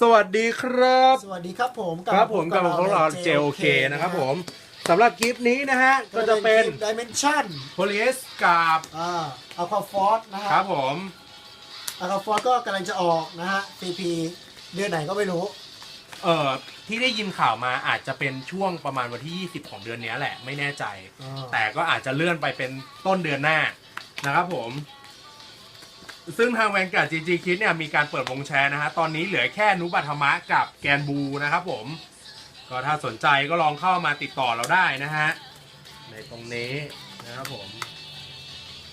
สวัสดีครับ สวัสดีครับผมครับผมกับของเรา JOK นะครับผมสำหรับคลิปนี้นะฮะ ก็จะเป็นดิเมนชั่นโพลีสกับอ่าอัลคาฟอร์นะฮะครับผมอัลคาฟอร์ก็กำลังจะออกนะฮะ CP เดือนไหนก็ไม่รู้ เอ่อที่ได้ยินข่าวมาอาจจะเป็นช่วงประมาณวันที่ 20 ของเดือนนี้แหละไม่แน่ใจอ่าแต่ก็อาจจะเลื่อนไปเป็นต้นเดือนหน้านะครับผม ซึ่งทางแวนการ์ดจีจีคิดเนี่ยมีการเปิดวงแชร์นะฮะ ตอนนี้เหลือแค่นุบัตธรรมะกับแกนบูนะครับผม ก็ถ้าสนใจก็ลองเข้ามาติดต่อเราได้นะฮะ ในตรงนี้นะครับผม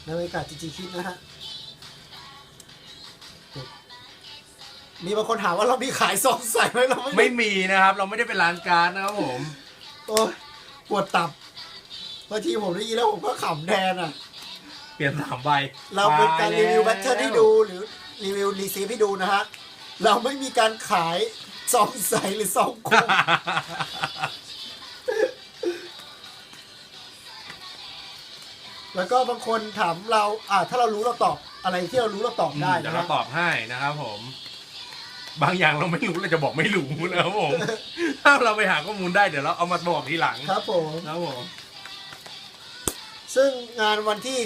ในบรรยากาศจริงๆคิดนะฮะ มีบางคนถามว่าเรามีขายซองใส่ไหมเราไม่ไม่มีนะครับ เราไม่ได้เป็นร้านการ์ดนะครับผม โอ้ยปวดตับบางทีผมได้ยินแล้วผมก็ขำแทนอะ เปลี่ยนสามใบเราเป็นการรีวิวแบตตเทิลให้ดูหรือรีวิวรีซีฟให้ดูนะฮะ เราไม่มีการขายซองใสหรือซองคุมแล้วก็บางคนถามเราอ่าถ้าเรารู้เราตอบอะไรที่เรารู้เราตอบได้เดี๋ยนะวครัเราบตอบให้นะครับผม บางอย่างเราไม่รู้เราจะบอกไม่รู้นะครับผม ถ้าเราไปหาข้อมูลได้เดี๋ยวเราเอามาบอกทีหลังครับผม ครับผม ซึ่งงานวันที่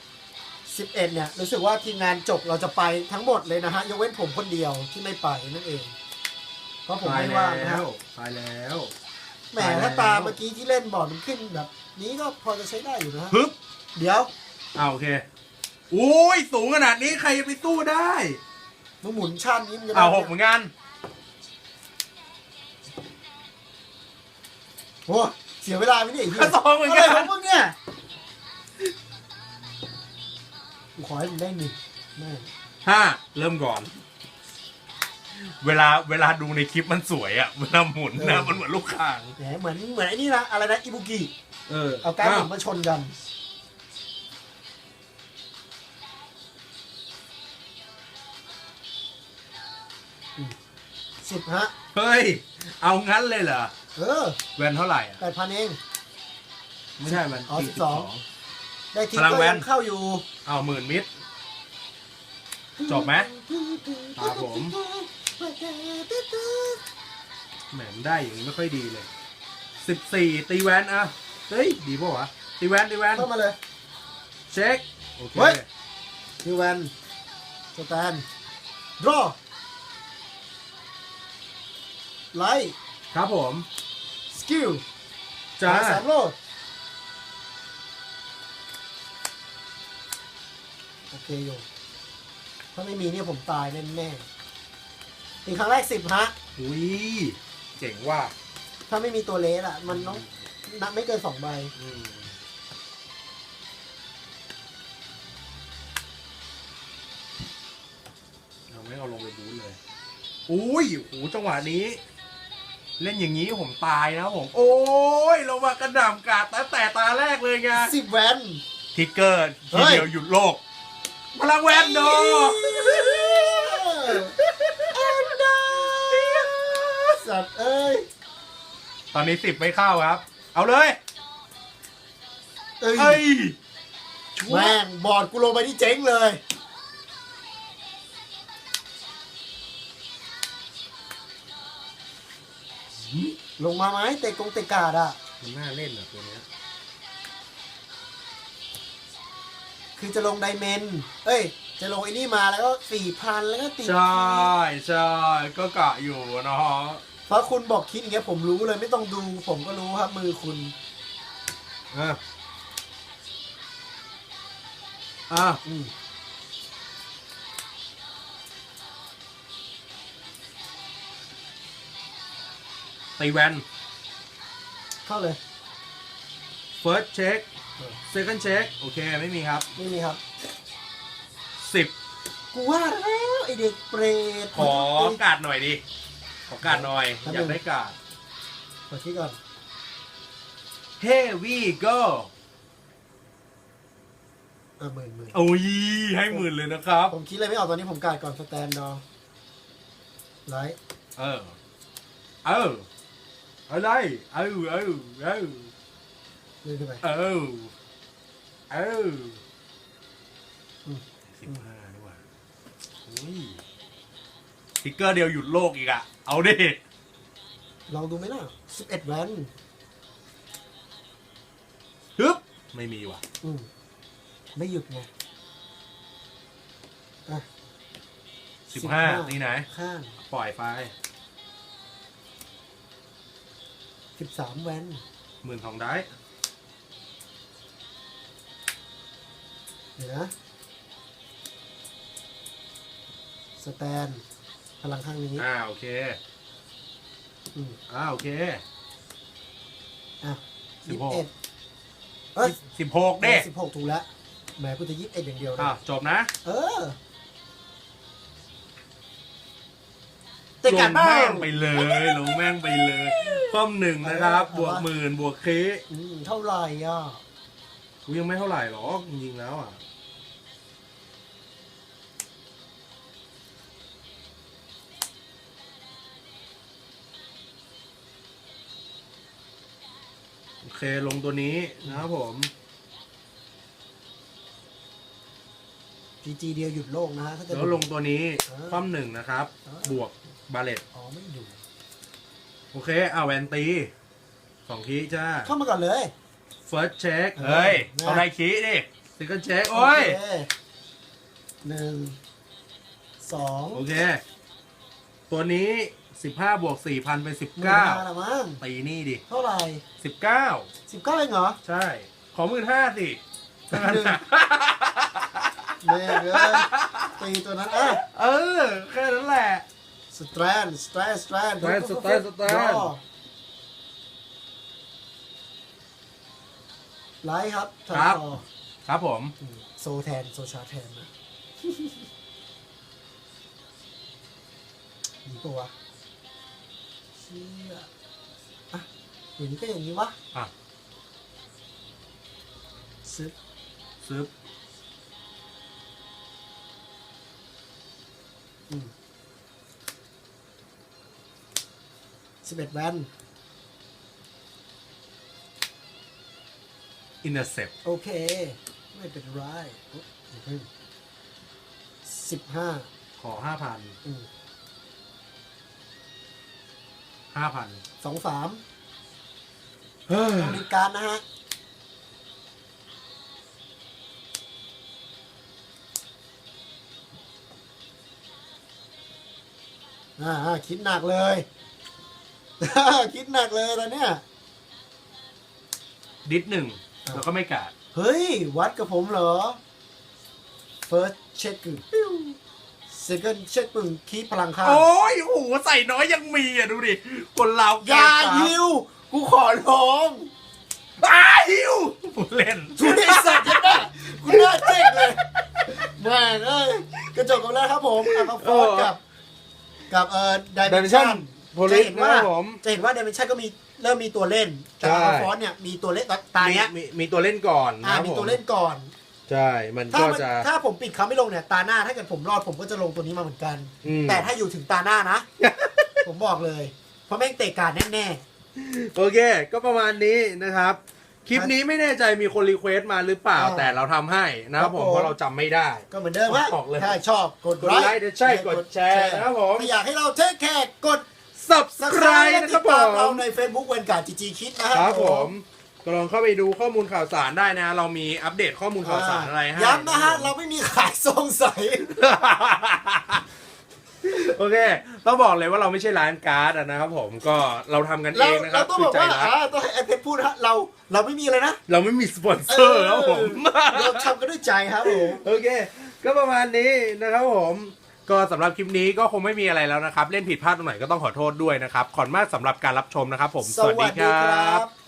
11 11เนี่ยรู้สึกว่าทีมงานจบเราจะไปทั้งหมดเลยนะฮะยกเว้นผมคนเดียวที่ไม่ไปนั่นเอง เพราะผมไม่ว่างนะฮะตายแล้วแหมถ้าตาเมื่อกี้ที่เล่นบอร์ดมันขึ้นแบบ นี้ก็พอจะใช้ได้อยู่นะฮะฮึบเดี๋ยวอ่าโอเคโอ้ยสูงขนาดนี้ใครจะไปสู้ได้ มึงหมุนชาตินี้มึงจะได้เอาหกเหมือนกันโอ้ เสียเวลาไม่ได้ไอ้เหี้ก็ยสองเหมือนอะไรกัขอนงมึงเนี่ยกูขอให้มึงได้หนึ่งแม่งห้าเริ่มก่อน เวลาเวลาดูในคลิปมันสวยอะเวลาหมุนนะมันเหมือนลูกข่าง แหมเหมือนเหมือนไอ้นี่นะอะไรนะอิบุกิเออเอาการดหมุนมาชนกัน สิบฮะ เฮ้ย เอางั้นเลยเหรอ เออแวนเท่าไหร่อะแปดพันเอง ไม่ใช่มันอ๋อสี่12 ได้ทิกพลังก็แว่ยัน งเข้าอยู่เอาหมื่นมิตรจบไหมครับผม แหมมันได้อย่างนี้ไม่ค่อยดีเลย สิบสี่ตีแวนอะเฮ้ย ดีป่าวะ ตีแวนตีแวน เข้ามาเลย เช็ค โอเค เฮ้ย นิวแวนสแตนดรอไลท์ ครับผมสกิลจ้าสามโลดโอเคโยถ้าไม่มีเนี่ยผมตายแน่แน่ๆอีกครั้งแรกสิบฮะ อุ้ยเจ๋งว่ะถ้าไม่มีตัวเลสอะมันต้องนับไม่เกินสองใบ อืมเอาไม่เอาลงไปบูธเลย อุ้ยโหจังหวะนี้ เล่นอย่างนี้ผมตายนะผม โอ้ยเรามากระหน่ำกาดตั้งแต่ตาแรกเลยไงสิบแวนทิกเกอร์ทีเฮ้ยเดียวหยุดโลกพลังแวนโดสัตว์เอ้ย ตอนนี้สิบไม่เข้าครับ เอาเลย เอ้เอ้ยยชัวแม่ร์งบอร์ดกูลงไปที่เจ๊งเลย ลงมาไหมเตะกงเตะกาดอะมันน่าเล่นอะตัวเนี้ยคือจะลงไดเมน เอ้ย จะลงไอ้นี่มาแล้วก็สี่พันแล้วก็ติดใช่ใช่ก็กะอยู่เนาะเพราะคุณบอกคิดอย่างเงี้ยผมรู้เลยไม่ต้องดูผมก็รู้ครับมือคุณอะอะ อืม ตีแวนเข้าเลย first check second check โอเค ไม่มีครับไม่มีครับ สิบกูว่าแล้วไอเด็กเปรตขอกาดหน่อยดิ ขอกาดหน่อยครับอยากได้กาดกดที่ก่อน Here we go อะหมื่นหมื่นโอ้ยให้หมื่นเลยนะครับ ผมคิดอะไรไม่ออกตอนนี้ผมกาดก่อนสแตนดอร์ไลท์เออ เออ อะไรเออเออเออเลื่อนขึ้นไปเออเอออืมสิบห้าดีกว่าโอ้ยสติกเกอร์เดียวหยุดโลกอีกอะเอาดิลองดูไหมล่ะสิบเอ็ดแวนฮึบไม่มีว่ะ อืมไม่หยุดไงอะสิบห้านี่ไหน ข้าง ปล่อยไป สิบสามแวนหมื่นทองได้เดี๋ยวนะสแตนพลังข้างนี้อ่าโอเคอืมอ่าโอเค อะสิยี่บสิหบกเอ็ดเอ้ยสิบหกเด้สิบหกถูกแล้วแหมกูจะยี่สิบเอ็ดอย่างเดียวอ่านะจบนะ เออ แต่ลการงบ้าแม่ง งไปเลยลงแม่งไปเลยป้อมหนึ่งนะครับเอาวะบวกหมื่นบวกคีอืมเท่าไหร่อะกูยังไม่เท่าไหร่หรอกจริงๆแล้วอะโอเคลงตัวนี้นะครับผม จีจีเดียวหยุดโลกนะฮะถ้าจะแล้วลงตัวนี้เออป้อมหนึ่งนะครับ เออ บวกบาเลตอ๋อไม่อยู่โอเคเอาแวนตีสองคีจ้าเข้ามาก่อนเลย first check เออเฮ้ยนะต้องได้คีดิ second check โอ้ย เคหนึ่งสองโอเค ตัวนี้สิบห้าบวกสี่พันเป็นสิบหมื่นเก้าห้าละมั้งตีนี่ดิเท่าไหร่สิบเก้าสิบเก้าเองเหรอ ใช่ ขอหมื่นห้าสิถ้างั้นน่ะ แม่งเลยตีตัวนั้นอะเออ แค่นั้นแหละ สแตรนสแตรนสแตรน Strand Strand Strand ไลท์ครับถัดครับ ต่อครับผม โซแทน โซชาแทนนะดีปะวะเชี่ยอะอยู่นี้ก็อย่างนี้วะอะ ซึบซื้อ สิบเอ็ดแวนอินเตอร์เซปโอเค ไม่เป็นไรสิบห้าขอห้าพันอืมห้าพันสองสามเฮ้ยบริการนะฮะ อ่าอ่าคิดหนักเลย คิดหนักเลยตอนเนี้ย ดิสหนึ่งอะแล้วก็ไม่กาดเฮ้ย วัดกับผมเหรอ first check คือ second check ปึ่งคีพลังข้างโอ้ยโอ้โหใส่น้อยยังมีอะ ดูดิ คนเราอย่าเกมสมฮิว กูขอร้องอ้าฮิวพูดเล่น ทุเรศสัตว์ยังไงกูน่าเจ๊กเลยแม่งเอ้ยกระจกกันแล้วครับผมอะมาฟอสกับ กับเอ่อดิเมนชั่ Dimension น Police จะเห็นว่านะครับผมจะเห็นว่าดิเมนชั่นก็มีเริ่มมีตัวเล่น แต่ใช่อาฟอสเนี่ยมีตัวเล่นตาเนี้ยมีมีตัวเล่นก่อนอ่านะครับมีผมตัวเล่นก่อน ใช่ มันถ้าก็มันจะ ถ้าผมปิดเขาไม่ลงเนี่ยตาหน้าถ้าเกิดผมรอดผมก็จะลงตัวนี้มาเหมือนกัน อืม แต่ถ้าอยู่ถึงตาหน้านะ ผมบอกเลย เพราะแม่งเตะการดแน่โอเค ก็ประมาณนี้นะครับ คลิปนี้ไม่แน่ใจมีคนรีเควสต์มาหรือเปล่าอ่าแต่เราทำให้นะครับผมครับผมเพราะเราจำไม่ได้ๆก็เหมือนเดิมฮะบอกเลยถ้าชอบกดกดไลค์เดี๋ยวใช่กดแชร์นะครับผม ถ้าอยากให้เราเทคแคร์กด subscribe และนะติครัดบผตามเราม ใน Facebook เวนการจีจีคิดนะคครัรับบผมก็ลองเข้าไปดูข้อมูลข่าวสารได้นะ เรามีอัปเดตข้อมูลข่าวสารอะไรให้ย้ำนะฮะ เราไม่มีขายทรงใส โอเค ต้องบอกเลยว่าเราไม่ใช่ร้านการ์ดอะนะครับผมก็เราทำกันเอเรางนะคเรารับต้องคืบออกใจว่ารักอ่าต้องให้ไอเพชรพูดฮะเราเราไม่มีอะไรนะเราไม่มีสปอนเซอร์ครับผม เราทำกันด้วยใจครับผม โอเค ก็ประมาณนี้นะครับผม ก็สำหรับคลิปนี้ก็คงไม่มีอะไรแล้วนะครับ เล่นผิดพลาดตรงไหนก็ต้องขอโทษด้วยนะครับ ขอบคุณมากสำหรับการรับชมนะครับผม สวัสดีครับบ